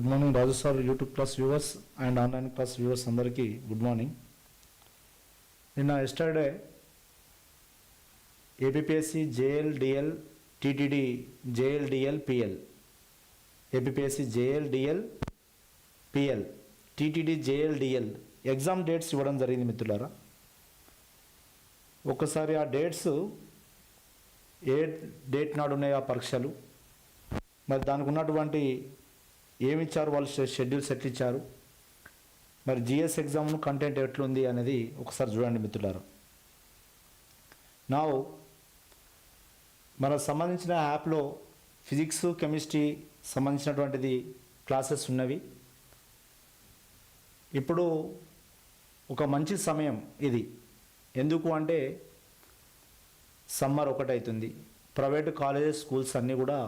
Good morning Raju sir YouTube class viewers and online class viewers అందరికీ good morning. నిన్న yesterday APSC JL DL TTD JL DL PL APSC JL DL PL TTD JL DL exam dates ఇవ్వడం జరిగింది మిత్రులారా. ఒక్కసారి ఆ dates ఏ date నాడు ఉన్నాయి ఆ పరీక్షలు. మరి దానికి ఉన్నటువంటి ఏమి ఇచ్చారు వాళ్ళు షెడ్యూల్ షెడ్యూల్స్ ఎట్లా ఇచ్చారు. మరి జిఎస్ ఎగ్జామ్ కంటెంట్ ఎట్లుంది అనేది ఒకసారి చూడండి మిత్రులారా. నా మనకు సంబంధించిన యాప్లో ఫిజిక్స్ కెమిస్ట్రీ సంబంధించినటువంటిది క్లాసెస్ ఉన్నవి. ఇప్పుడు ఒక మంచి సమయం ఇది. ఎందుకు అంటే సమ్మర్ ఒకటవుతుంది ప్రైవేట్ కాలేజెస్ స్కూల్స్ అన్నీ కూడా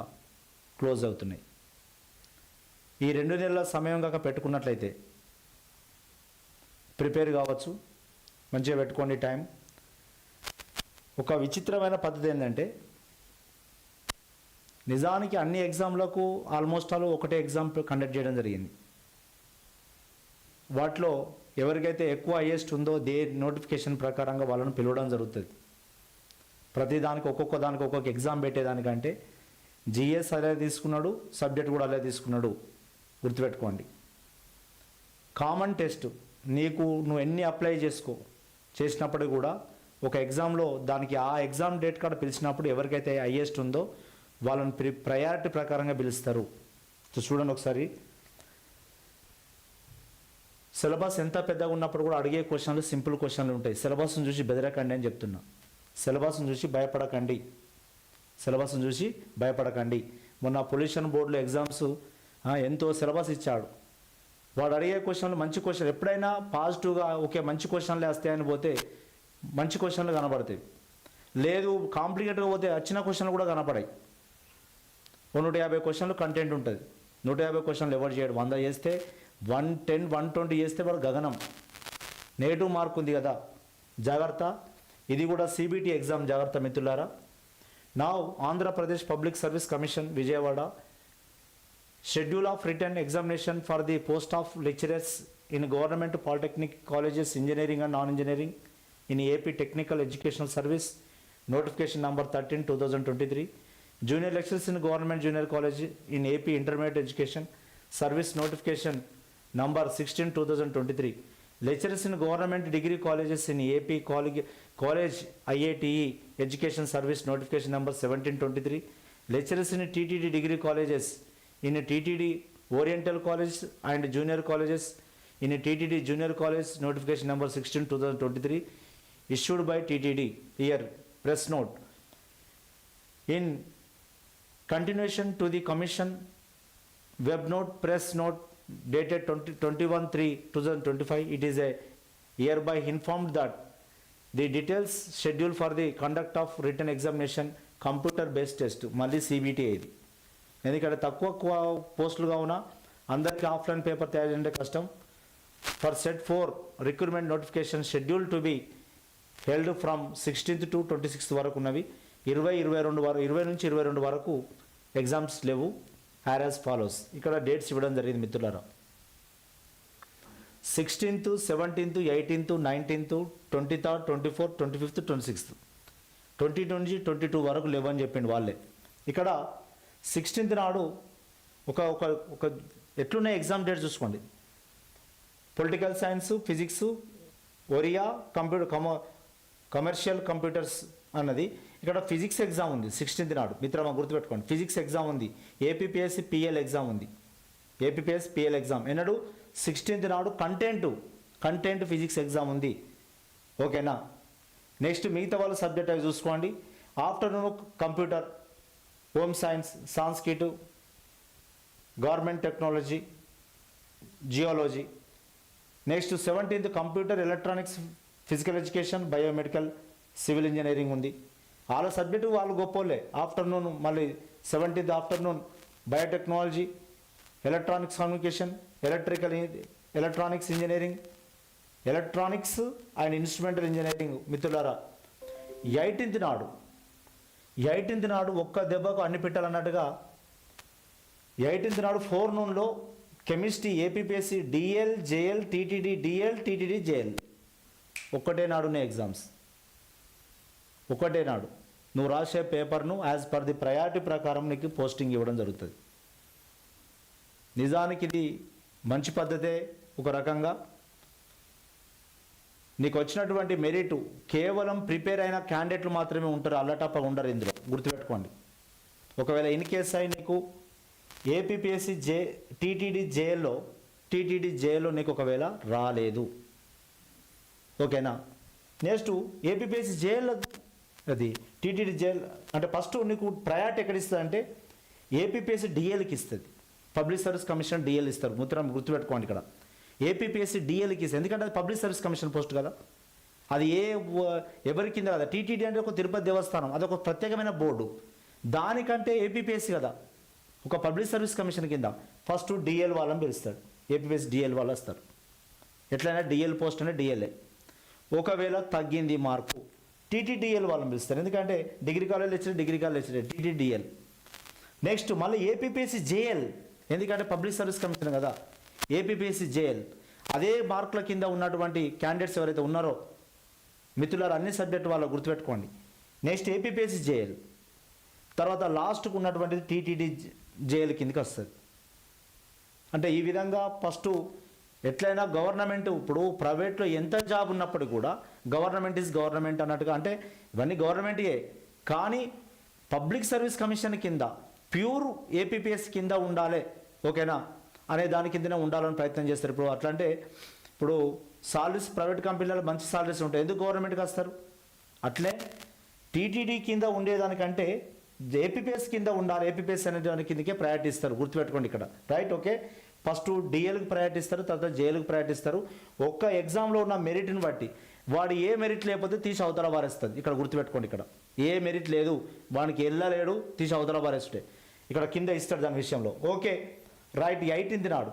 క్లోజ్ అవుతున్నాయి. ఈ రెండు నెలల సమయం కాక పెట్టుకున్నట్లయితే ప్రిపేర్ కావచ్చు మంచిగా పెట్టుకోండి టైం. ఒక విచిత్రమైన పద్ధతి ఏంటంటే నిజానికి అన్ని ఎగ్జామ్లకు ఆల్మోస్ట్ ఆల్ ఒకటే ఎగ్జామ్ కండక్ట్ చేయడం జరిగింది. వాటిలో ఎవరికైతే ఎక్కువ హైయెస్ట్ ఉందో దే నోటిఫికేషన్ ప్రకారంగా వాళ్ళను పిలవడం జరుగుతుంది. ప్రతి దానికి ఒక్కొక్క దానికి ఒక్కొక్క ఎగ్జామ్ పెట్టేదానికంటే జిఎస్ అలా తీసుకున్నాడు సబ్జెక్ట్ కూడా అలా తీసుకున్నాడు. గుర్తుపెట్టుకోండి. కామన్ టెస్ట్ నీకు నువ్వు ఎన్ని అప్లై చేసుకో చేసినప్పుడు కూడా ఒక ఎగ్జామ్లో దానికి ఆ ఎగ్జామ్ డేట్ కాడ పిలిచినప్పుడు ఎవరికైతే హయ్యెస్ట్ ఉందో వాళ్ళని ప్రి ప్రయారిటీ ప్రకారంగా పిలుస్తారు. చూడండి ఒకసారి. సిలబస్ ఎంత పెద్దగా ఉన్నప్పుడు కూడా అడిగే క్వశ్చన్లు సింపుల్ క్వశ్చన్లు ఉంటాయి. సిలబస్ని చూసి బెదరకండి అని చెప్తున్నా. సిలబస్ని చూసి భయపడకండి. సిలబస్ని చూసి భయపడకండి. మొన్న పొల్యూషన్ బోర్డులో ఎగ్జామ్స్ ఎంతో సిలబస్ ఇచ్చాడు. వాడు అడిగే క్వశ్చన్లు మంచి క్వశ్చన్ ఎప్పుడైనా పాజిటివ్గా ఓకే మంచి క్వశ్చన్లు వేస్తాయని పోతే మంచి క్వశ్చన్లు కనపడతాయి. లేదు కాంప్లికేటెడ్గా పోతే వచ్చిన క్వశ్చన్లు కూడా కనపడాయి నూట యాభై క్వశ్చన్లు కంటెంట్ ఉంటుంది. నూట యాభై క్వశ్చన్లు ఎవరు చేయడు. వంద చేస్తే వన్ టెన్ వన్ ట్వంటీ చేస్తే వాడు గగనం. నెగిటివ్ మార్క్ ఉంది కదా. జాగ్రత్త. ఇది కూడా సిబిటి ఎగ్జామ్ జాగ్రత్త మిత్రులారా. నా Andhra Pradesh public service commission Vijayawada. Schedule of written examination for the post of lecturers in Government Polytechnic Colleges, Engineering and Non-Engineering in AP Technical Educational Service, Notification number 13, 2023. Junior lecturers in Government Junior College in AP Intermediate Education, Service Notification number 16, 2023. Lecturers in Government Degree Colleges in AP College, College IATE Education Service Notification number 1723. Lecturers in TTD Degree Colleges in a TTD Oriental College and Junior Colleges, in a TTD Junior College notification number 16 2023 issued by TTD here press note. In continuation to the Commission web note press note dated 20, 21 3 2025, it is a hereby informed that the details schedule for the conduct of written examination computer based test, Mali CBT. నేను ఇక్కడ తక్కువ పోస్టులుగా ఉన్నా అందరికీ offline paper తయారు చేయాలంటే కష్టం. For set for recruitment notification schedule to be held from sixteenth to twenty sixth వరకు ఉన్నవి. ఇరవై ఇరవై రెండు వరకు ఇరవై నుంచి ఇరవై రెండు వరకు ఎగ్జామ్స్ లేవు. హ్యార్ యాజ్ ఫాలోస్ ఇక్కడ డేట్స్ ఇవ్వడం జరిగింది మిత్రులారా. Sixteenth seventeenth eighteenth nineteenth twenty third twenty fourth twenty fifth twenty sixth twenty నుంచి ట్వంటీ టూ వరకు లేవని చెప్పిండు వాళ్ళే. ఇక్కడ సిక్స్టీన్త్ నాడు ఒక ఒక ఒక ఎట్లున్నాయి ఎగ్జామ్ డేట్ చూసుకోండి. Political science physics Oriya computer comma commercial computers అన్నది. ఇక్కడ ఫిజిక్స్ ఎగ్జామ్ ఉంది సిక్స్టీన్త్ నాడు. మిత్రమా గుర్తుపెట్టుకోండి. ఫిజిక్స్ ఎగ్జామ్ ఉంది. ఏపీపీఎస్సి పిఎల్ ఎగ్జామ్ ఉంది. APPS PL exam. ఎన్నడు? సిక్స్టీన్త్ నాడు కంటెంట్ కంటెంట్ ఫిజిక్స్ ఎగ్జామ్ ఉంది. ఓకేనా? నెక్స్ట్ మిగతా వాళ్ళ సబ్జెక్ట్ అవి చూసుకోండి. Afternoon computer. Home science Sanskrit government technology geology next seventeenth computer electronics physical education biomedical civil engineering ఉంది. వాళ్ళ సబ్జెక్టు వాళ్ళు గొప్పోలే ఆఫ్టర్నూన్ మళ్ళీ seventeenth afternoon biotechnology electronics communication electrical electronics engineering electronics and instrumental engineering మిత్రులారా. Eighteenth నాడు eighteenth నాడు ఒక్క దెబ్బకు అన్ని పెట్టాలన్నట్టుగా ఎయిటీన్త్ నాడు ఫోర్ నూన్లో chemistry APPSC DL JL TTD DL TTD JL. ఒక్కటే నాడునే ఎగ్జామ్స్. ఒకటే నాడు. నువ్వు రాసే పేపర్ను యాజ్ పర్ ది ప్రయారిటీ ప్రకారం నీకు పోస్టింగ్ ఇవ్వడం జరుగుతుంది. నిజానికి ఇది మంచి పద్ధతే ఒక రకంగా నీకు వచ్చినటువంటి మెరిట్ కేవలం ప్రిపేర్ అయిన క్యాండిడేట్లు మాత్రమే ఉంటారు అల్లటప్ప ఉండరు ఇందులో. గుర్తుపెట్టుకోండి. ఒకవేళ ఇన్ కేస్ అయి నీకు ఏపీపీఎస్సీ జే టీటీడీ జేఎల్లో టీటీడీ జేఎల్లో నీకు ఒకవేళ రాలేదు. ఓకేనా? నెక్స్ట్ ఏపీపీఎస్సీ జేఎల్ అది టీటీడీ జేఎల్ అంటే ఫస్ట్ నీకు ప్రయారిటీ ఎక్కడ ఇస్తుంది అంటే ఏపీపీఎస్సీ డిఎల్కి ఇస్తుంది. పబ్లిక్ సర్వీస్ కమిషన్ డిఎల్ ఇస్తారు. ముత్రం గుర్తుపెట్టుకోండి ఇక్కడ. ఏపీపీఎస్సి డిఎల్కి ఎందుకంటే అది పబ్లిక్ సర్వీస్ కమిషన్ పోస్ట్ కదా. అది ఏ ఎవరి కింద కదా. టీటీడీ అంటే ఒక తిరుపతి దేవస్థానం. అదొక ప్రత్యేకమైన బోర్డు. దానికంటే ఏపీపీఎస్సి కదా. ఒక పబ్లిక్ సర్వీస్ కమిషన్ కింద. ఫస్ట్ డిఎల్ వాళ్ళని పిలుస్తాడు ఏపీఎస్ డిఎల్ వాళ్ళు వస్తారు. ఎట్లయినా డిఎల్ పోస్ట్ అంటే డిఎల్ఏ ఒకవేళ తగ్గింది మార్కు టీటీడీఎల్ వాళ్ళని పిలుస్తారు. ఎందుకంటే డిగ్రీ కాలేజ్ వచ్చిన డిగ్రీ కాలేజ్ వచ్చిన టీటీడీఎల్ నెక్స్ట్ మళ్ళీ ఏపీపీఎస్సి జేఎల్ ఎందుకంటే పబ్లిక్ సర్వీస్ కమిషన్ కదా. ఏపీపీఎస్సి జేఎల్ అదే మార్కుల కింద ఉన్నటువంటి క్యాండిడేట్స్ ఎవరైతే ఉన్నారో మిత్రులారు అన్ని సబ్జెక్టు వాళ్ళు గుర్తుపెట్టుకోండి. నెక్స్ట్ ఏపీపీఎస్సి జేఎల్ తర్వాత లాస్ట్కు ఉన్నటువంటిది టీటీడీ జేఎల్ కిందకి వస్తుంది. అంటే ఈ విధంగా ఫస్ట్ ఎట్లయినా గవర్నమెంట్ ఇప్పుడు ప్రైవేట్లో ఎంత జాబ్ ఉన్నప్పటికీ కూడా గవర్నమెంట్ ఈజ్ గవర్నమెంట్ అన్నట్టుగా అంటే ఇవన్నీ గవర్నమెంటే కానీ పబ్లిక్ సర్వీస్ కమిషన్ కింద ప్యూర్ ఏపీపీఎస్ కింద ఉండాలి. ఓకేనా? అనే దాని కిందనే ఉండాలని ప్రయత్నం చేస్తారు. ఇప్పుడు అట్లా అంటే ఇప్పుడు సాలరీస్ ప్రైవేట్ కంపెనీలలో మంచి సాలరీస్ ఉంటాయి. ఎందుకు గవర్నమెంట్కి వస్తారు? అట్లే టీటీడీ కింద ఉండేదానికంటే ఏపీపీఎస్ కింద ఉండాలి. ఏపీపీఎస్ అనే దాని కిందకే ప్రయారిటీ ఇస్తారు. గుర్తుపెట్టుకోండి ఇక్కడ. రైట్ ఓకే ఫస్ట్ డిఎల్కి ప్రయారిటీ ఇస్తారు. తర్వాత జేఎల్కి ప్రయారిటీ ఇస్తారు. ఒక్క ఎగ్జామ్లో ఉన్న మెరిట్ని బట్టి వాడు ఏ మెరిట్ లేకపోతే తీసి అవతల వారేస్తుంది. ఇక్కడ గుర్తుపెట్టుకోండి ఇక్కడ. ఏ మెరిట్ లేదు. వానికి వెళ్ళలేడు తీసి అవతల వారేస్తుంటే ఇక్కడ కింద ఇస్తాడు దాని విషయంలో. ఓకే రైట్ ఎయిటీన్త్ నాడు.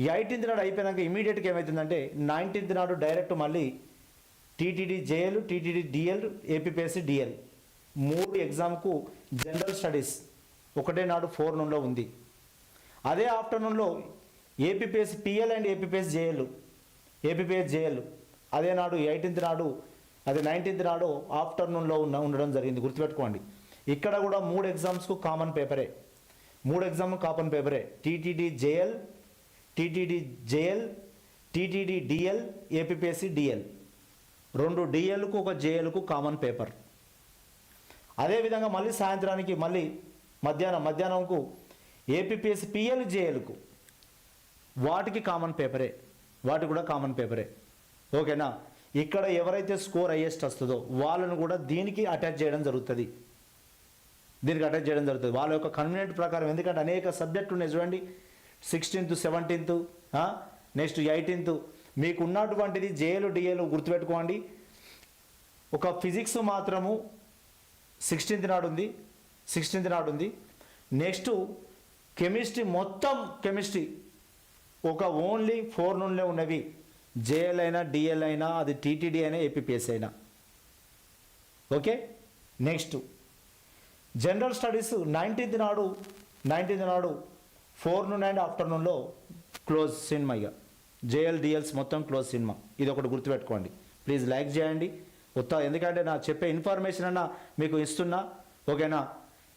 ఈ ఎయిటీన్త్ నాడు అయిపోయినాక ఇమీడియట్గా ఏమవుతుందంటే నైన్టీన్త్ నాడు డైరెక్ట్ మళ్ళీ TTD JL TTD DL APPSC DL. మూడు ఎగ్జామ్కు జనరల్ స్టడీస్. ఒకటే నాడు ఫోర్ నుండిలో ఉంది. అదే ఆఫ్టర్నూన్లో APPS PL and APPS JL. APPS JL. అదే నాడు ఎయిటీన్త్ నాడు అదే నైన్టీన్త్ నాడు ఆఫ్టర్నూన్లో ఉన్న ఉండడం జరిగింది. గుర్తుపెట్టుకోండి. ఇక్కడ కూడా మూడు ఎగ్జామ్స్కు కామన్ పేపరే. మూడు exam common పేపరే TTD JL TTD JL TTD DL APPSC DL రెండు డిఎల్కు ఒక జేఎల్కు కామన్ పేపర్ అదేవిధంగా మళ్ళీ సాయంత్రానికి మళ్ళీ మధ్యాహ్నం మధ్యాహ్నంకు ఏపీపీఎస్సి పిఎల్ జేఎల్కు వాటికి కామన్ పేపరే వాటికి కూడా కామన్ పేపరే ఓకేనా? ఇక్కడ ఎవరైతే స్కోర్ హయ్యెస్ట్ వస్తుందో వాళ్ళను కూడా దీనికి అటాచ్ చేయడం జరుగుతుంది. దీనికి అటాచ్ చేయడం జరుగుతుంది. వాళ్ళ యొక్క కన్వీనియంట్ ప్రకారం ఎందుకంటే అనేక సబ్జెక్టులు ఉన్నాయి చూడండి. Sixteenth seventeenth next eighteenth. మీకు ఉన్నటువంటిది జేలు డిఏలు గుర్తుపెట్టుకోండి. ఒక ఫిజిక్స్ మాత్రము సిక్స్టీన్త్ నాడు ఉంది. సిక్స్టీన్త్ నాడు ఉంది. నెక్స్ట్ కెమిస్ట్రీ మొత్తం కెమిస్ట్రీ ఒక ఓన్లీ ఫోర్ నుండే ఉన్నవి. జేఎల్ అయినా డిఎల్ అయినా అది టీటీడీ అయినా ఏపీపీఎస్ అయినా. Okay? Next general studies nineteenth నాడు నైన్టీన్త్ నాడు ఫోర్ అండ్ ఆఫ్టర్నూన్లో క్లోజ్ సినిమా ఇక జేఎల్ డిఎల్స్ మొత్తం క్లోజ్ సినిమా ఇది ఒకటి గుర్తుపెట్టుకోండి. ప్లీజ్ లైక్ చేయండి. ఉత్తా ఎందుకంటే నా చెప్పే ఇన్ఫర్మేషన్ అన్న మీకు ఇస్తున్నా. ఓకేనా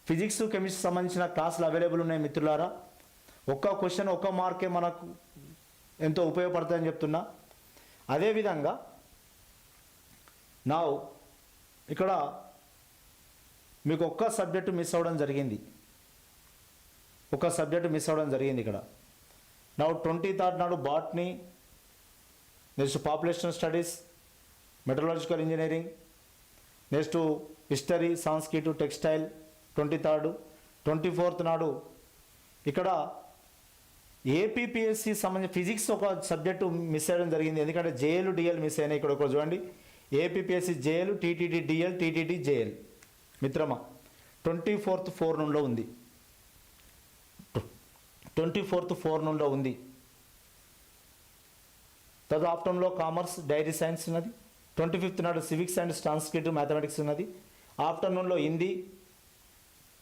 ఫిజిక్స్ కెమిస్ట్రీ సంబంధించిన క్లాసులు అవైలబుల్ ఉన్నాయి మిత్రులారా. ఒక్క క్వశ్చన్ ఒక్క మార్కే మనకు ఎంతో ఉపయోగపడుతుందని చెప్తున్నా. అదేవిధంగా నా ఇక్కడ మీకు ఒక్క సబ్జెక్టు మిస్ అవ్వడం జరిగింది. ఒక సబ్జెక్టు మిస్ అవ్వడం జరిగింది ఇక్కడ. నా ట్వంటీ థర్డ్ నాడు botany next population studies metallurgical engineering next history Sanskrit textile twenty third twenty fourth నాడు ఇక్కడ ఏపీపీఎస్సి సంబంధించి ఫిజిక్స్ ఒక సబ్జెక్టు మిస్ అయ్యడం జరిగింది. ఎందుకంటే జేఎల్ డిఎల్ మిస్ అయినాయి ఇక్కడ ఒక చూడండి. APPSC JL TTD DL TTD JL మిత్రమా ట్వంటీ ఫోర్త్ ఫోర్ నుండిలో ఉంది. ట్వంటీ ఫోర్త్ ఫోర్ నుండిలో ఉంది. తదు ఆఫ్టర్నూన్లో కామర్స్ డైరీ సైన్స్ ఉన్నది. ట్వంటీ ఫిఫ్త్ నాడు సివిక్స్ అండ్ సాంస్క్రిట్ మ్యాథమెటిక్స్ ఉన్నది. ఆఫ్టర్నూన్లో Hindi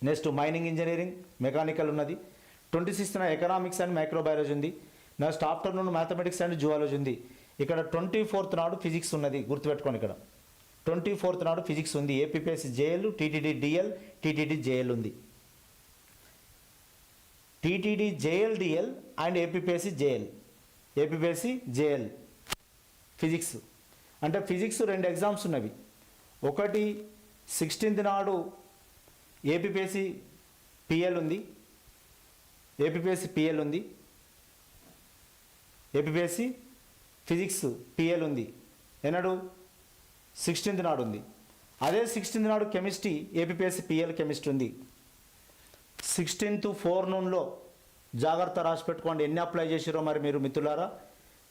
next mining engineering mechanical ఉన్నది. ట్వంటీ సిక్స్త్న ఎకనామిక్స్ అండ్ మైక్రోబయాలజీ ఉంది. Next afternoon mathematics and zoology ఉంది. ఇక్కడ ట్వంటీ ఫోర్త్ నాడు ఫిజిక్స్ ఉన్నది. గుర్తుపెట్టుకోండి ఇక్కడ. ట్వంటీ ఫోర్త్ నాడు ఫిజిక్స్ ఉంది. APPSC JL TTD DL TTD JL ఉంది. TTD JL DL and APPSC JL. APPSC JL. Physics. అంటే ఫిజిక్స్ రెండు ఎగ్జామ్స్ ఉన్నవి. ఒకటి సిక్స్టీన్త్ నాడు ఏపీపీఎస్సీ పిఎల్ ఉంది. ఏపీపీఎస్సీ పిఎల్ ఉంది. ఏపీపీఎస్సీ ఫిజిక్స్ పిఎల్ ఉంది. ఎన్నడు? సిక్స్టీన్త్ నాడు ఉంది అదే సిక్స్టీన్త్ నాడు కెమిస్ట్రీ ఏపీపీఎస్సీ పిఎల్ కెమిస్ట్రీ ఉంది. సిక్స్టీన్త్ ఫోర్ నూన్లో జాగ్రత్త రాసి పెట్టుకోండి. ఎన్ని అప్లై చేసిరో మరి మీరు మిత్రులారా?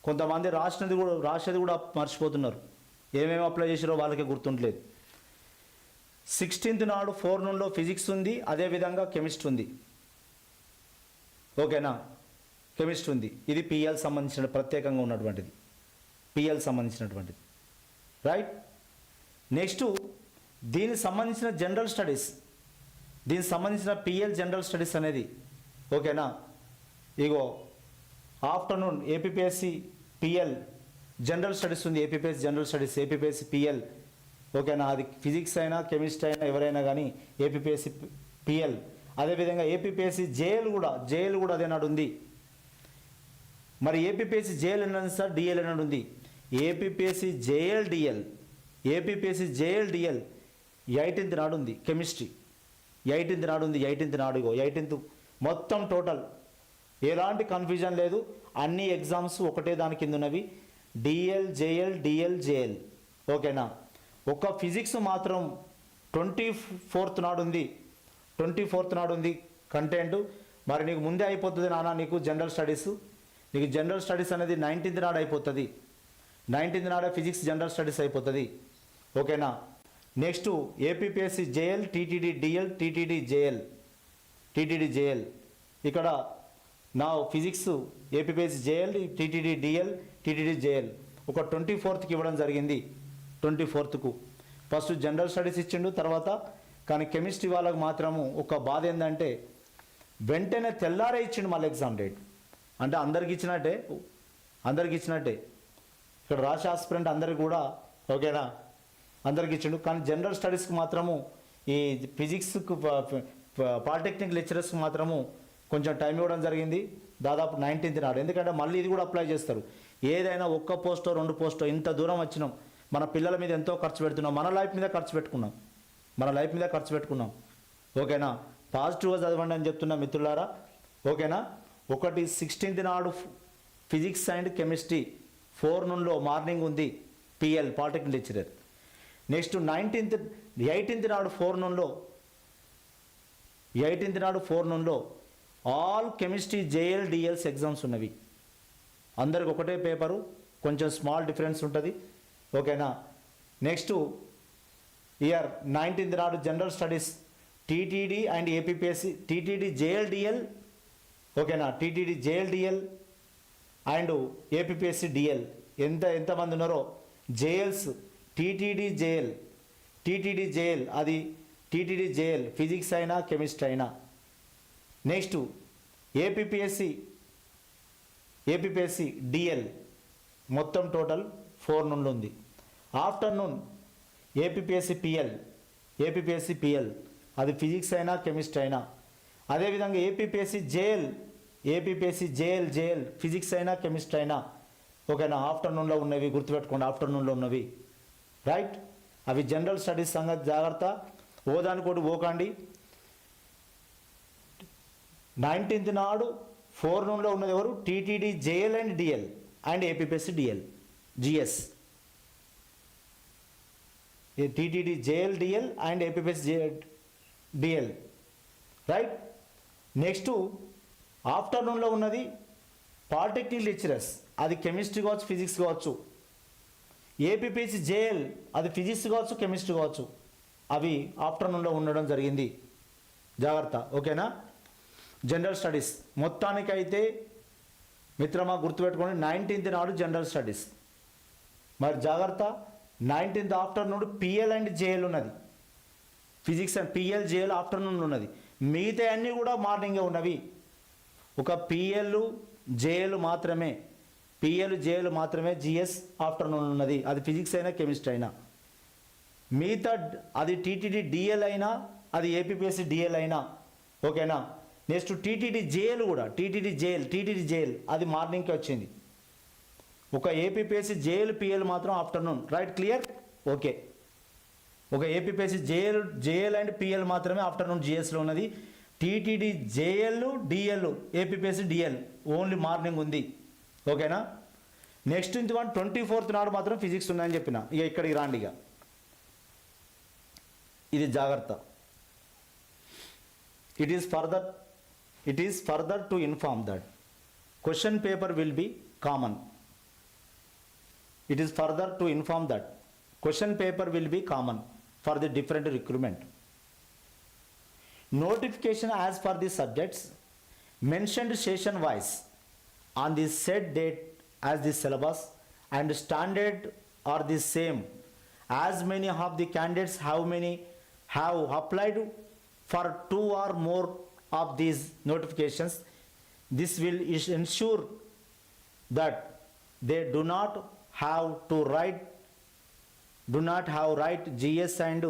కొంతమంది రాసినది కూడా రాసేది కూడా మర్చిపోతున్నారు. ఏమేమి అప్లై చేసిరో వాళ్ళకి గుర్తుండలేదు. సిక్స్టీన్త్ నాడు ఫోర్ నూన్లో ఫిజిక్స్ ఉంది అదేవిధంగా కెమిస్ట్రీ ఉంది. ఓకేనా? కెమిస్ట్రీ ఉంది. ఇది పిఎల్ సంబంధించిన ప్రత్యేకంగా ఉన్నటువంటిది. పిఎల్ సంబంధించినటువంటిది. రైట్? నెక్స్ట్ దీనికి సంబంధించిన జనరల్ స్టడీస్. దీనికి సంబంధించిన పిఎల్ జనరల్ స్టడీస్ అనేది. ఓకేనా? ఇగో afternoon APPSC PL general studies ఉంది. APPS general studies APPSC PL ఓకేనా? అది ఫిజిక్స్ అయినా కెమిస్ట్రీ అయినా ఎవరైనా కానీ ఏపీపీఎస్సి పిఎల్ అదేవిధంగా ఏపీపీఎస్సి జేఎల్ కూడా జేఎల్ కూడా అదే నాడు ఉంది. మరి ఏపీపీఎస్సి జేఎల్ ఎన్నది సార్ డిఎల్ ఎన్నడు ఉంది. APPSC JL DL APPSC JL DL eighteenth నాడు ఉంది కెమిస్ట్రీ. ఎయిటీన్త్ నాడు ఉంది ఎయిటీన్త్ నాడుగో ఎయిటీన్త్ మొత్తం టోటల్. ఎలాంటి కన్ఫ్యూజన్ లేదు. అన్ని ఎగ్జామ్స్ ఒకటే దాని కింద ఉన్నవి. డిఎల్ జేఎల్ డిఎల్ జేఎల్ ఓకేనా? ఒక ఫిజిక్స్ మాత్రం ట్వంటీ ఫోర్త్ నాడు ఉంది. ట్వంటీ ఫోర్త్ నాడు ఉంది కంటెంట్. మరి నీకు ముందే అయిపోతుంది నాన్న నీకు జనరల్ స్టడీస్. నీకు జనరల్ స్టడీస్ అనేది నైన్టీన్త్ నాడు అయిపోతుంది. నైన్టీన్త్ నాడే ఫిజిక్స్ జనరల్ స్టడీస్ అయిపోతుంది. ఓకేనా? Next APPSC JL TTD DL TTD JL. TTD JL. ఇక్కడ నా physics APPSC JL TTD DL TTD JL. ఒక ట్వంటీ ఫోర్త్కి ఇవ్వడం జరిగింది. ట్వంటీ ఫోర్త్కు. ఫస్ట్ జనరల్ స్టడీస్ ఇచ్చిండు తర్వాత కానీ కెమిస్ట్రీ వాళ్ళకు మాత్రము ఒక బాధ ఏంటంటే వెంటనే తెల్లారే ఇచ్చిండు మళ్ళీ ఎగ్జామ్ డేట్. అంటే అందరికి ఇచ్చినట్టే అందరికి ఇచ్చినట్టే. ఇక్కడ రాశి ఆస్పిరెంట్ అందరికి కూడా ఓకేనా? అందరికి ఇచ్చిండు. కానీ జనరల్ స్టడీస్కి మాత్రము ఈ ఫిజిక్స్కు పాలిటెక్నిక్ లెక్చరర్స్కి మాత్రము కొంచెం టైం ఇవ్వడం జరిగింది. దాదాపు నైన్టీన్త్ నాడు. ఎందుకంటే మళ్ళీ ఇది కూడా అప్లై చేస్తారు. ఏదైనా ఒక్క పోస్టో రెండు పోస్టో ఇంత దూరం వచ్చినాం. మన పిల్లల మీద ఎంతో ఖర్చు పెడుతున్నాం. మన లైఫ్ మీద ఖర్చు పెట్టుకున్నాం. మన లైఫ్ మీద ఖర్చు పెట్టుకున్నాం. ఓకేనా? పాజిటివ్గా చదవండి అని చెప్తున్నా మిత్రులారా. ఓకేనా? ఒకటి సిక్స్టీన్త్ నాడు ఫిజిక్స్ అండ్ కెమిస్ట్రీ ఫోర్ నుండిలో మార్నింగ్ ఉంది. PL polytechnic lecturer next nineteenth eighteenth నాడు ఫోర్ ఎయిటీన్త్ నాడు for all chemistry JL DLs exams ఉన్నవి. అందరికి ఒకటే పేపరు కొంచెం స్మాల్ డిఫరెన్స్ ఉంటుంది. ఓకేనా? నెక్స్ట్ ఇయర్ నైన్టీన్త్ నాడు general studies TTD and APPSC TTD JL DL ఓకేనా? TTD JL DL and APPSC DL. ఎంత ఎంతమంది ఉన్నారో? JLs TTD JL. TTD JL అది టీటీడీ జేఎల్ ఫిజిక్స్ అయినా కెమిస్ట్రీ అయినా. Next APPSC APPSC DL. మొత్తం టోటల్ ఫోర్ నుండి ఉంది. Afternoon APPSC PL APPSC PL. అది ఫిజిక్స్ అయినా కెమిస్ట్రీ అయినా. అదేవిధంగా APPSC JL APPSC JL JL physics అయినా కెమిస్ట్రీ అయినా. ఓకేనా? ఆఫ్టర్నూన్లో ఉన్నవి గుర్తుపెట్టుకోండి ఆఫ్టర్నూన్లో ఉన్నవి. రైట్ అవి జనరల్ స్టడీస్ సంగతి జాగ్రత్త. ఓదానికోటి ఓకండి పోకండి. నైన్టీన్త్ నాడు ఫోర్ నూన్లో ఉన్నది ఎవరు? TTD JL and DL and APPSC DL GS TTD JL DL and APPS J DL right next ఆఫ్టర్నూన్లో ఉన్నది. పాలిటెక్నిక్ లెక్చరర్స్ అది కెమిస్ట్రీ కావచ్చు ఫిజిక్స్ కావచ్చు. ఏపీపీసీ జేఎల్ అది ఫిజిక్స్ కావచ్చు కెమిస్ట్రీ కావచ్చు అవి ఆఫ్టర్నూన్లో ఉండడం జరిగింది. జాగ్రత్త ఓకేనా? జనరల్ స్టడీస్ మొత్తానికైతే మిత్రమా గుర్తుపెట్టుకోండి నైన్టీన్త్ నాడు జనరల్ స్టడీస్ మరి జాగ్రత్త nineteenth afternoon PL and JL ఉన్నది. Physics and PL JL afternoon ఉన్నది. మిగతా అన్నీ కూడా మార్నింగే ఉన్నవి. ఒక పిఎల్ జేఎల్ మాత్రమే. పిఎల్ జేఎల్ మాత్రమే జిఎస్ ఆఫ్టర్నూన్ ఉన్నది అది ఫిజిక్స్ అయినా కెమిస్ట్రీ అయినా మిగతా అది టీటీడీ డిఎల్ అయినా అది ఏపీపీఎస్సీ డిఎల్ అయినా ఓకేనా నెక్స్ట్ టీటీడీ జేఎల్ కూడా టీటీడీ జేఎల్ టీటీడీ జేఎల్ అది మార్నింగ్కి వచ్చింది ఒక ఏపీపీఎస్సీ జేఎల్ పిఎల్ మాత్రం ఆఫ్టర్నూన్ రైట్ క్లియర్ ఓకే ఒక APPSC JL JL and PL మాత్రమే ఆఫ్టర్నూన్ జిఎస్లో ఉన్నది TTD JL DL APPSC DL only morning ఉంది ఓకేనా? నెక్స్ట్ వన్ ట్వంటీ ఫోర్త్ నాడు మాత్రం ఫిజిక్స్ ఉందని చెప్పిన. ఇక ఇక్కడికి రాండి ఇక. ఇది జాగ్రత్త. It is further it is further to inform that question paper will be common it is further to inform that question paper will be common for the different recruitment notification as for the subjects mentioned session wise on the set date as the syllabus and standard are the same. As many of the candidates have many have applied for two or more of these notifications this will ensure that they do not have to write do not have write gs and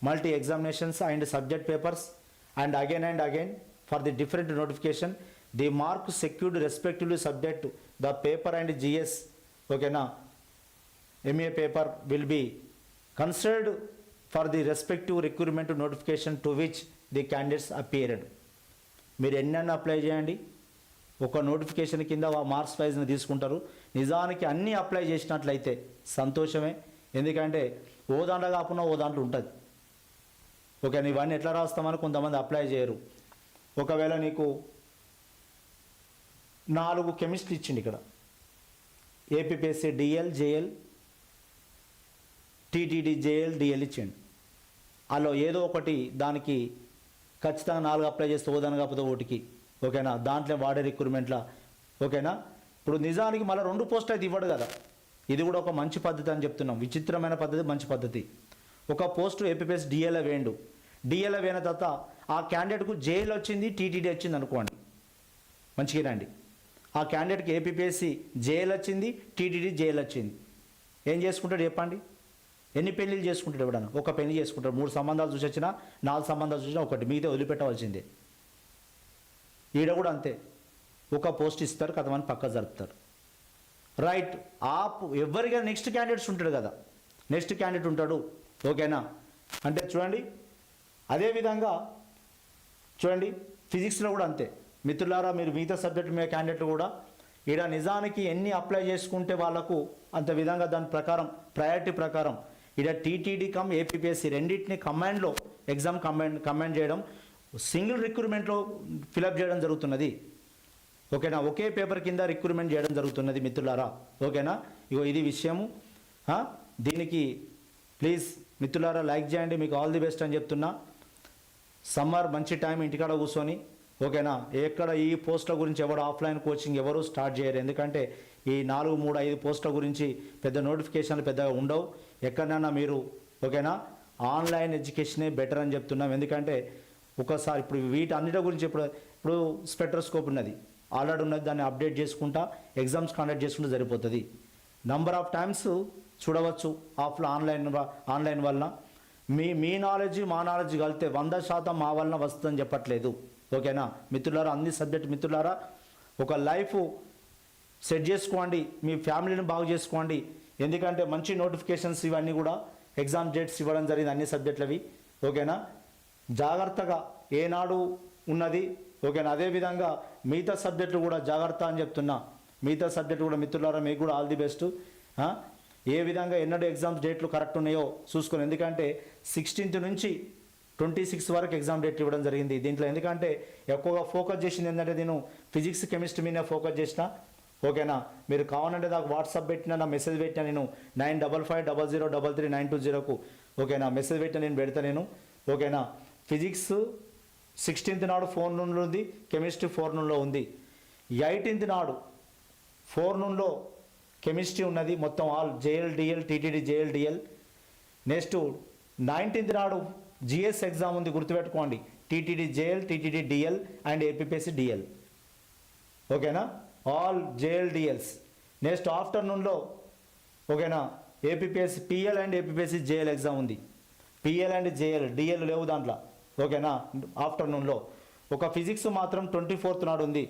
multi examinations and subject papers and again and again for the different notification the mark secured respectively subject the paper and GS ఓకేనా MA paper will be considered for the respective recruitment notification to which the candidates appeared మీరు ఎన్నెన్న apply చేయండి. ఒక notification కింద ఆ marks వైజ్ని తీసుకుంటారు. నిజానికి అన్నీ అప్లై చేసినట్లయితే సంతోషమే. ఎందుకంటే ఓ దాంట్లో కాకుండా ఓ దాంట్లో ఉంటుంది. ఓకే ఇవన్నీ ఎట్లా రాస్తామని కొంతమంది అప్లై చేయరు. ఒకవేళ నీకు నాలుగు కెమిస్ట్రీ ఇచ్చింది ఇక్కడ. APPSC DL JL TTD JL DL ఇచ్చిండు. అలా ఏదో ఒకటి దానికి ఖచ్చితంగా నాలుగు అప్లై చేస్తే ఓదాను కాకపోతే ఓటికి. ఓకేనా? దాంట్లో వాడే రిక్రూట్మెంట్లో ఓకేనా? ఇప్పుడు నిజానికి మళ్ళీ రెండు పోస్ట్ అయితే ఇవ్వడు కదా. ఇది కూడా ఒక మంచి పద్ధతి అని చెప్తున్నాం. విచిత్రమైన పద్ధతి మంచి పద్ధతి. ఒక పోస్టు ఏపీఎస్ డిఎల్ఏ వేయండు. డిఎల్ఏ వేయిన తర్వాత ఆ క్యాండిడేట్కు జేఎల్ వచ్చింది టీటీడీ వచ్చింది అనుకోండి. మంచిగా రండి ఆ క్యాండిడేట్కి ఏపీఎస్సి జైలు వచ్చింది టీటీడీ జేఎల్ వచ్చింది. ఏం చేసుకుంటాడు చెప్పండి? ఎన్ని పెళ్ళిళ్ళు చేసుకుంటాడు ఎవడన్నా? ఒక పెళ్ళి చేసుకుంటాడు. మూడు సంబంధాలు చూసి వచ్చినా నాలుగు సంబంధాలు చూసినా ఒకటి. మిగతా వదిలిపెట్టవలసిందే. ఈడ కూడా అంతే. ఒక పోస్ట్ ఇస్తారు కథమని పక్క జరుపుతారు. రైట్. ఆ ఎవరికైనా నెక్స్ట్ క్యాండిడేట్స్ ఉంటాడు కదా. నెక్స్ట్ క్యాండిడేట్ ఉంటాడు. ఓకేనా? అంటే చూడండి. అదేవిధంగా చూడండి. ఫిజిక్స్లో కూడా అంతే. మిత్రులారా మీరు మిగతా సబ్జెక్ట్ మీద క్యాండిడేట్లు కూడా ఈడ నిజానికి ఎన్ని అప్లై చేసుకుంటే వాళ్ళకు అంత విధంగా దాని ప్రకారం ప్రయారిటీ ప్రకారం ఈడ టీటీడీ కమ్ ఏపీపీఎస్సీ రెండింటిని కమాండ్లో ఎగ్జామ్ కమాండ్ కమాండ్ చేయడం సింగిల్ రిక్రూట్మెంట్లో ఫిలప్ చేయడం జరుగుతున్నది. ఓకేనా? ఒకే పేపర్ కింద రిక్రూట్మెంట్ చేయడం జరుగుతున్నది మిత్రులారా. ఓకేనా? ఇగో ఇది విషయము. దీనికి ప్లీజ్ మిత్రులారా లైక్ చేయండి. మీకు ఆల్ ది బెస్ట్ అని చెప్తున్నా. సమ్మర్ మంచి టైం ఇంటికాడ కూర్చొని. ఓకేనా? ఎక్కడ ఈ పోస్టుల గురించి ఎవరు ఆఫ్లైన్ కోచింగ్ ఎవరు స్టార్ట్ చేయరు. ఎందుకంటే ఈ నాలుగు మూడు ఐదు పోస్టుల గురించి పెద్ద నోటిఫికేషన్లు పెద్దగా ఉండవు. ఎక్కడైనా మీరు ఓకేనా? ఆన్లైన్ ఎడ్యుకేషనే బెటర్ అని చెప్తున్నాం. ఎందుకంటే ఒకసారి ఇప్పుడు వీటన్నిటి గురించి ఇప్పుడు ఇప్పుడు స్పెట్రోస్కోప్ ఉన్నది. ఆల్రెడీ ఉన్నది దాన్ని అప్డేట్ చేసుకుంటా ఎగ్జామ్స్ కండక్ట్ చేసుకుంటే సరిపోతుంది. నంబర్ ఆఫ్ టైమ్స్ చూడవచ్చు ఆఫ్ ఆన్లైన్ ఆన్లైన్ వలన. మీ మీ నాలెడ్జ్ మా నాలెడ్జ్ కలితే వంద శాతం మా వలన వస్తుందని చెప్పట్లేదు. ఓకేనా? మిత్రులారా అన్ని సబ్జెక్ట్ మిత్రులారా ఒక లైఫ్ సెట్ చేసుకోండి మీ ఫ్యామిలీని బాగు చేసుకోండి. ఎందుకంటే మంచి నోటిఫికేషన్స్ ఇవన్నీ కూడా ఎగ్జామ్ డేట్స్ ఇవ్వడం జరిగింది అన్ని సబ్జెక్టులవి ఓకేనా? జాగ్రత్తగా ఏనాడు ఉన్నది ఓకేనా? అదేవిధంగా మిగతా సబ్జెక్టులు కూడా జాగ్రత్త అని చెప్తున్నా. మిగతా సబ్జెక్టు కూడా మిత్రులారా మీకు కూడా ఆల్ ది బెస్ట్. ఏ విధంగా ఎన్నడూ ఎగ్జామ్స్ డేట్లు కరెక్ట్ ఉన్నాయో చూసుకొని ఎందుకంటే సిక్స్టీన్త్ నుంచి ట్వంటీ సిక్స్ వరకు ఎగ్జామ్ డేట్ ఇవ్వడం జరిగింది దీంట్లో. ఎందుకంటే ఎక్కువగా ఫోకస్ చేసింది ఏంటంటే నేను ఫిజిక్స్ కెమిస్ట్రీ మీద ఫోకస్ చేసిన. ఓకేనా? మీరు కావాలంటే నాకు వాట్సాప్ పెట్టినా నా మెసేజ్ పెట్టిన నేను nine double five double zero double three nine two జీరోకు ఓకేనా? మెసేజ్ పెట్టిన నేను పెడతా నేను. ఓకేనా? ఫిజిక్స్ సిక్స్టీన్త్ నాడు ఫోర్ నుండి ఉంది కెమిస్ట్రీ ఫోర్ నుండిలో ఉంది. ఎయిటీన్త్ నాడు ఫోర్ నుండిలో కెమిస్ట్రీ ఉన్నది మొత్తం all JL DL TTD JL DL. Next nineteenth నాడు జిఎస్ ఎగ్జామ్ ఉంది గుర్తుపెట్టుకోండి. TTD JL TTD DL and APPSC DL ఓకేనా? ఆల్ జేఎల్ డిఎల్స్ నెక్స్ట్ ఆఫ్టర్నూన్లో ఓకేనా? APPSC PL and APPSC JL exam ఉంది. పిఎల్ అండ్ జేఎల్ డిఎల్ లేవు దాంట్లో. ఓకేనా? ఆఫ్టర్నూన్లో ఒక ఫిజిక్స్ మాత్రం ట్వంటీ ఫోర్త్ నాడు ఉంది.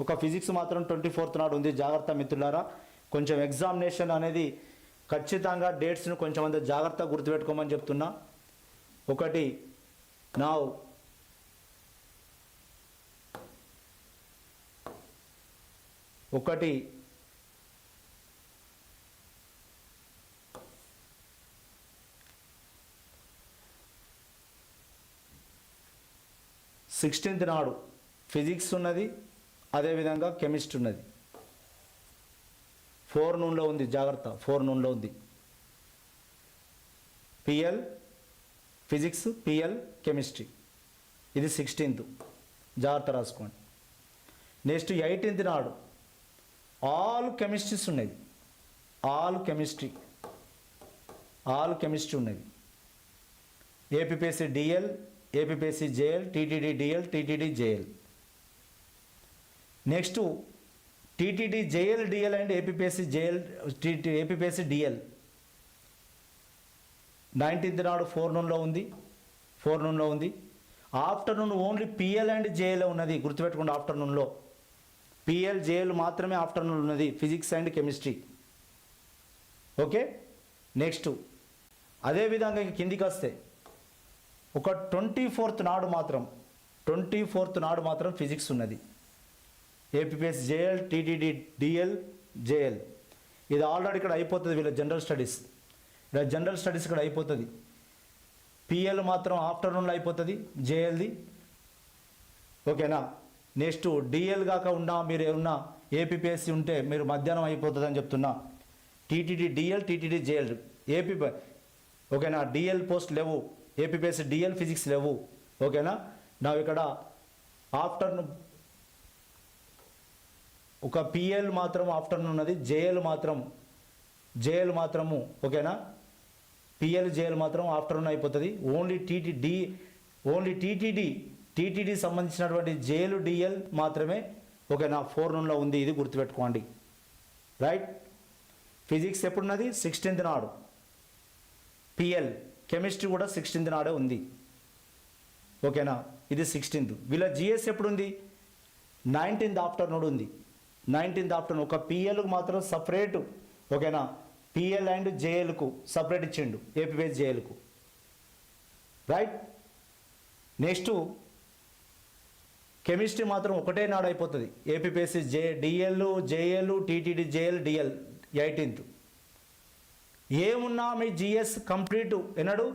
ఒక ఫిజిక్స్ మాత్రం ట్వంటీ ఫోర్త్ నాడు ఉంది. జాగ్రత్త మిత్రులారా. కొంచెం ఎగ్జామినేషన్ అనేది ఖచ్చితంగా డేట్స్ను కొంచెం అంత జాగ్రత్తగా గుర్తుపెట్టుకోమని చెప్తున్నా. ఒకటి నౌ ఒకటి సిక్స్టీన్త్ నాడు ఫిజిక్స్ ఉన్నది అదేవిధంగా కెమిస్ట్రీ ఉన్నది. ఫోర్ నూన్లో ఉంది జాగ్రత్త ఫోర్ నూన్లో ఉంది. PL physics PL chemistry. ఇది సిక్స్టీన్త్. జాగ్రత్త రాసుకోండి. నెక్స్ట్ ఎయిటీన్త్ నాడు ఆల్ కెమిస్ట్రీస్ ఉన్నాయి ఆల్ కెమిస్ట్రీ. ఆల్ కెమిస్ట్రీ ఉన్నది. APPSC DL APPSC JL TTD DL TTD JL. Next TTD JL DL and APPSC JL TT APPSC DL. Nineteenth నాడు ఫోర్ నూన్లో ఉంది. ఫోర్ నూన్లో ఉంది. Afternoon only PL and JL ఉన్నది. గుర్తుపెట్టుకోండి ఆఫ్టర్నూన్లో. పిఎల్ జేఎల్ మాత్రమే ఆఫ్టర్నూన్ ఉన్నది. Physics and chemistry. Okay? Next. అదేవిధంగా ఇంక కిందికి వస్తే. ఒక ట్వంటీ ఫోర్త్ నాడు మాత్రం ట్వంటీ ఫోర్త్ నాడు మాత్రం ఫిజిక్స్ ఉన్నది. APS JL TTD DL JL. ఇది ఆల్రెడీ ఇక్కడ అయిపోతుంది వీళ్ళ జనరల్ స్టడీస్. జనరల్ స్టడీస్ ఇక్కడ అయిపోతుంది. పిఎల్ మాత్రం ఆఫ్టర్నూన్లో అయిపోతుంది జేఎల్ది ఓకేనా నెక్స్ట్ డిఎల్ కాక ఉన్నా మీరు ఏమన్నా ఏపీపీఎస్సీ ఉంటే మీరు మధ్యాహ్నం అయిపోతుంది అని చెప్తున్నా TTD DL TTD JL AP ఓకేనా డిఎల్ పోస్ట్ లేవు. ఏపీపీఎస్సీ డిఎల్ ఫిజిక్స్ లేవు. ఓకేనా నా? ఇక్కడ ఆఫ్టర్నూన్ ఒక పిఎల్ మాత్రం ఆఫ్టర్నూన్ ఉన్నది జేఎల్ మాత్రం జేఎల్ మాత్రము. ఓకేనా పిఎల్ జేఎల్ మాత్రం ఆఫ్టర్నూన్ అయిపోతుంది. Only TTD only TTD TTD సంబంధించినటువంటి జేఎల్ డిఎల్ మాత్రమే ఓకేనా ఫోర్ నూన్లో ఉంది ఇది గుర్తుపెట్టుకోండి. రైట్ ఫిజిక్స్ ఎప్పుడున్నది? సిక్స్టీన్త్ నాడు. పిఎల్ కెమిస్ట్రీ కూడా సిక్స్టీన్త్ నాడే ఉంది. ఓకేనా ఇది సిక్స్టీన్త్ వీళ్ళ జిఎస్ ఎప్పుడు ఉంది నైన్టీన్త్ ఆఫ్టర్నూన్ ఉంది. నైన్టీన్త్ ఆఫ్టర్నూన్ ఒక పిఎల్కి మాత్రం సపరేట్ ఓకేనా పిఎల్ అండ్ జేఎల్కు సపరేట్ ఇచ్చిండు ఏపీఎస్ జేఎల్కు రైట్ నెక్స్ట్ కెమిస్ట్రీ మాత్రం ఒకటే నాడు అయిపోతుంది. APSC J DL JL TTD JL DL eighteenth ఏమున్నా మీ జిఎస్ కంప్లీట్ ఎన్నడు?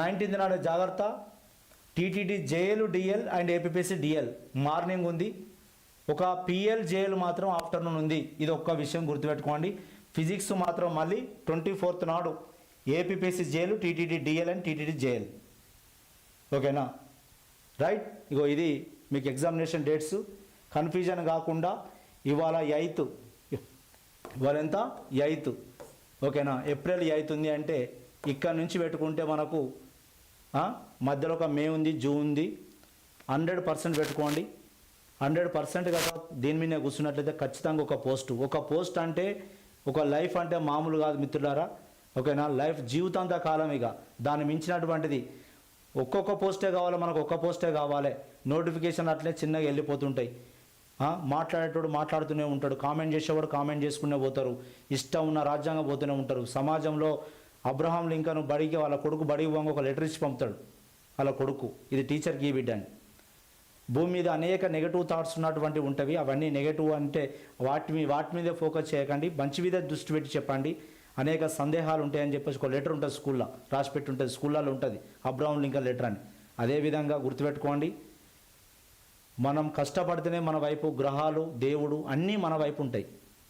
నైన్టీన్త్ నాడు జాగ్రత్త. TTD JL DL and APSC DL morning ఉంది. ఒక పిఎల్ జేఎల్ మాత్రం ఆఫ్టర్నూన్ ఉంది. ఇది ఒక్క విషయం గుర్తుపెట్టుకోండి. ఫిజిక్స్ మాత్రం మళ్ళీ ట్వంటీ ఫోర్త్ నాడు APPC JL TTD DL and TTD JL ఓకేనా? రైట్? ఇగో ఇది మీకు ఎగ్జామినేషన్ డేట్స్. కన్ఫ్యూజన్ కాకుండా ఇవాళ ఎయిత్. ఇవాళ ఎంత? ఎయిత్. ఓకేనా? ఏప్రిల్ ఎయిత్ ఉంది అంటే ఇక్కడ నుంచి పెట్టుకుంటే మనకు మధ్యలో ఒక మే ఉంది జూన్ ఉంది. హండ్రెడ్ పర్సెంట్ పెట్టుకోండి. హండ్రెడ్ పర్సెంట్ కదా దీని మీద కూర్చున్నట్లయితే ఖచ్చితంగా ఒక పోస్ట్. ఒక పోస్ట్ అంటే ఒక లైఫ్ అంటే మామూలు కాదు మిత్రులారా. ఓకేనా? లైఫ్ జీవితాంత కాలం ఇక. దాన్ని మించినటువంటిది. ఒక్కొక్క పోస్టే కావాలి? మనకు ఒక్క పోస్టే కావాలి. నోటిఫికేషన్ అట్లే చిన్నగా వెళ్ళిపోతుంటాయి. మాట్లాడేటోడు మాట్లాడుతూనే ఉంటాడు. కామెంట్ చేసేవాడు కామెంట్ చేసుకునే పోతారు. ఇష్టం ఉన్న రాజ్యాంగం పోతూనే ఉంటారు. సమాజంలో అబ్రహాం లింకన్ బడికి వాళ్ళ కొడుకు బడికి పోగా ఒక లెటర్ ఇచ్చి పంపుతాడు. వాళ్ళ కొడుకు. ఇది టీచర్కి ఈ బిడ్డ అని. భూమి మీద అనేక నెగటివ్ థాట్స్ ఉన్నటువంటి ఉంటవి. అవన్నీ నెగటివ్ అంటే వాటి వాటి మీదే ఫోకస్ చేయకండి. మంచి మీద దృష్టి పెట్టి చెప్పండి. అనేక సందేహాలు ఉంటాయని చెప్పేసి ఒక లెటర్ ఉంటుంది స్కూల్లో. రాసి పెట్టి ఉంటుంది. స్కూళ్ళలో ఉంటుంది. అబ్రౌన్ లింకన్ లెటర్ అని. అదేవిధంగా గుర్తుపెట్టుకోండి. మనం కష్టపడితేనే మన వైపు గ్రహాలు దేవుడు అన్నీ మన వైపు ఉంటాయి.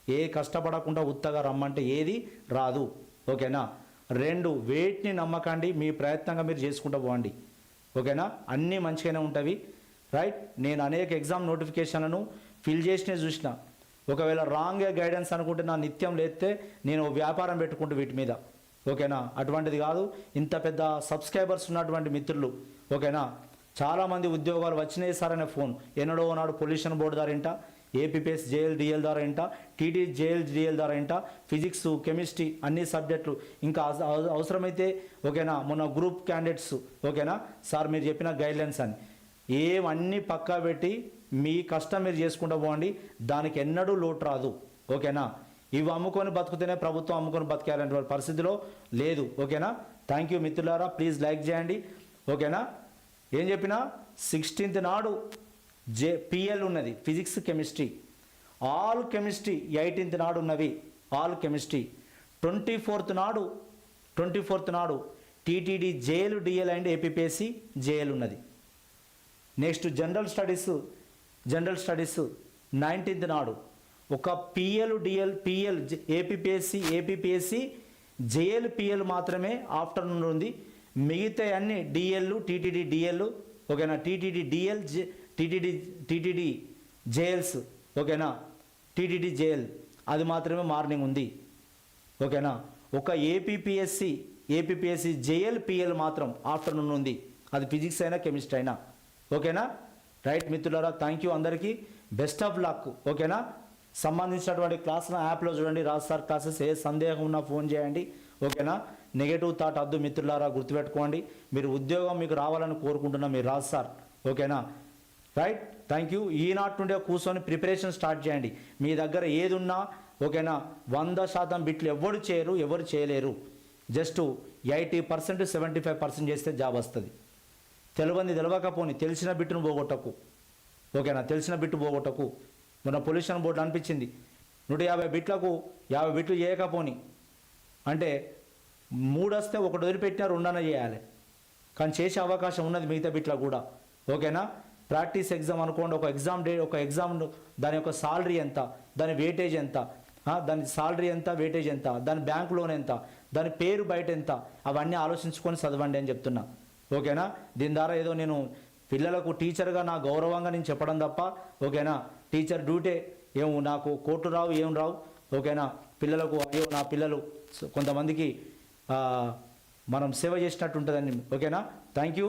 ఏ కష్టపడకుండా ఉత్తగా రమ్మంటే ఏది రాదు. ఓకేనా? రెండు వేటిని నమ్మకండి. మీ ప్రయత్నంగా మీరు చేసుకుంటూ పోండి. ఓకేనా? అన్నీ మంచిగానే ఉంటవి. రైట్ నేను అనేక ఎగ్జామ్ నోటిఫికేషన్లను ఫిల్ చేసినే చూసిన. ఒకవేళ రాంగ్ గైడెన్స్ అనుకుంటే నా నిత్యం లేస్తే నేను వ్యాపారం పెట్టుకుంటూ వీటి మీద. ఓకేనా? అటువంటిది కాదు. ఇంత పెద్ద సబ్స్క్రైబర్స్ ఉన్నటువంటి మిత్రులు. ఓకేనా? చాలామంది ఉద్యోగాలు వచ్చినాయి సార్ అనే ఫోన్. ఎన్నడో నాడు పొల్యూషన్ బోర్డు ద్వారా ఏంట ఏపీపీఎస్ జేఎల్ డిఎల్ ద్వారా ఏంట టీటీ జేఎల్ డిఎల్ ద్వారా ఏంట ఫిజిక్స్ కెమిస్ట్రీ అన్ని సబ్జెక్టులు ఇంకా అవసరమైతే ఓకేనా? మొన్న గ్రూప్ క్యాండిడేట్స్ ఓకేనా? సార్ మీరు చెప్పిన గైడ్లైన్స్ అని. ఏమన్నీ పక్కా పెట్టి మీ కష్టం మీరు చేసుకుంటూ పోండి. దానికి ఎన్నడూ లోటు రాదు. ఓకేనా? ఇవి అమ్ముకొని బతుకుతేనే ప్రభుత్వం అమ్ముకొని బతికేయాలనే పరిస్థితిలో లేదు. ఓకేనా? థ్యాంక్ యూ మిత్రులారా. ప్లీజ్ లైక్ చేయండి. ఓకేనా? ఏం చెప్పినా? సిక్స్టీన్త్ నాడు జే పిఎల్ ఉన్నది. Physics chemistry all chemistry eighteenth నాడు ఉన్నవి. ఆల్ కెమిస్ట్రీ ట్వంటీ ఫోర్త్ నాడు ట్వంటీ ఫోర్త్ నాడు TTD JL DL and APPSC JL ఉన్నది. Next general studies general studies nineteenth నాడు. ఒక PL DL PL APPSC APPSC JL PL మాత్రమే afternoon ఉంది. మిగతా అన్ని డిఎల్ టీటీడీ డిఎల్ ఓకేనా? TTD DL TTD TTD JLs ఓకేనా? టీటీడీ జేఎల్ అది మాత్రమే మార్నింగ్ ఉంది. ఓకేనా? ఒక ఏపీపీఎస్సి ఏపీపీఎస్సి జేఎల్ పిఎల్ మాత్రం ఆఫ్టర్నూన్ ఉంది. అది ఫిజిక్స్ అయినా కెమిస్ట్రీ అయినా. ఓకేనా? రైట్ మిత్రులారా థ్యాంక్ యూ అందరికీ. బెస్ట్ ఆఫ్ లక్ ఓకేనా? సంబంధించినటువంటి క్లాస్ను యాప్లో చూడండి. రాజ్ సార్ క్లాసెస్ ఏ సందేహం ఉన్నా ఫోన్ చేయండి ఓకేనా? నెగిటివ్ థాట్ అద్దు మిత్రులారా గుర్తుపెట్టుకోండి. మీరు ఉద్యోగం మీకు రావాలని కోరుకుంటున్నాం మీరు రాజ్ సార్ ఓకేనా? రైట్ థ్యాంక్ యూ ఈనాటి నుండే కూర్చొని ప్రిపరేషన్ స్టార్ట్ చేయండి. మీ దగ్గర ఏది ఉన్నా ఓకేనా? వంద శాతం బిట్లు ఎవరు చేయరు ఎవరు చేయలేరు. Just eighty percent seventy five percent చేస్తే జాబ్ వస్తుంది. తెలియంది తెలియకపోని తెలిసిన బిట్టును పోగొట్టకు. ఓకేనా? తెలిసిన బిట్టు పోగొట్టకు. మన పొల్యూషన్ బోర్డు అనిపించింది. నూట యాభై బిట్లకు యాభై బిట్లు చేయకపోని. అంటే మూడు వస్తే ఒకటి వదిలిపెట్టినా రెండన చేయాలి. కానీ చేసే అవకాశం ఉన్నది మిగతా బిట్ల కూడా. ఓకేనా? ప్రాక్టీస్ ఎగ్జామ్ అనుకోండి. ఒక ఎగ్జామ్ డే ఒక ఎగ్జామ్ దాని యొక్క సాలరీ ఎంత? దాని వెయిటేజ్ ఎంత? దాని సాలరీ ఎంత? వెయిటేజ్ ఎంత? దాని బ్యాంక్ లోన్ ఎంత? దాని పేరు బయట ఎంత? అవన్నీ ఆలోచించుకొని చదవండి అని చెప్తున్నా. ఓకేనా? దీని ద్వారా ఏదో నేను పిల్లలకు టీచర్గా నా గౌరవంగా నేను చెప్పడం తప్ప ఓకేనా? టీచర్ డ్యూటీ ఏం నాకు కోర్టు రావు ఏం రావు ఓకేనా? పిల్లలకు అయ్యో నా పిల్లలు కొంతమందికి మనం సేవ చేసినట్టు ఉంటుందండి ఓకేనా? Thank you.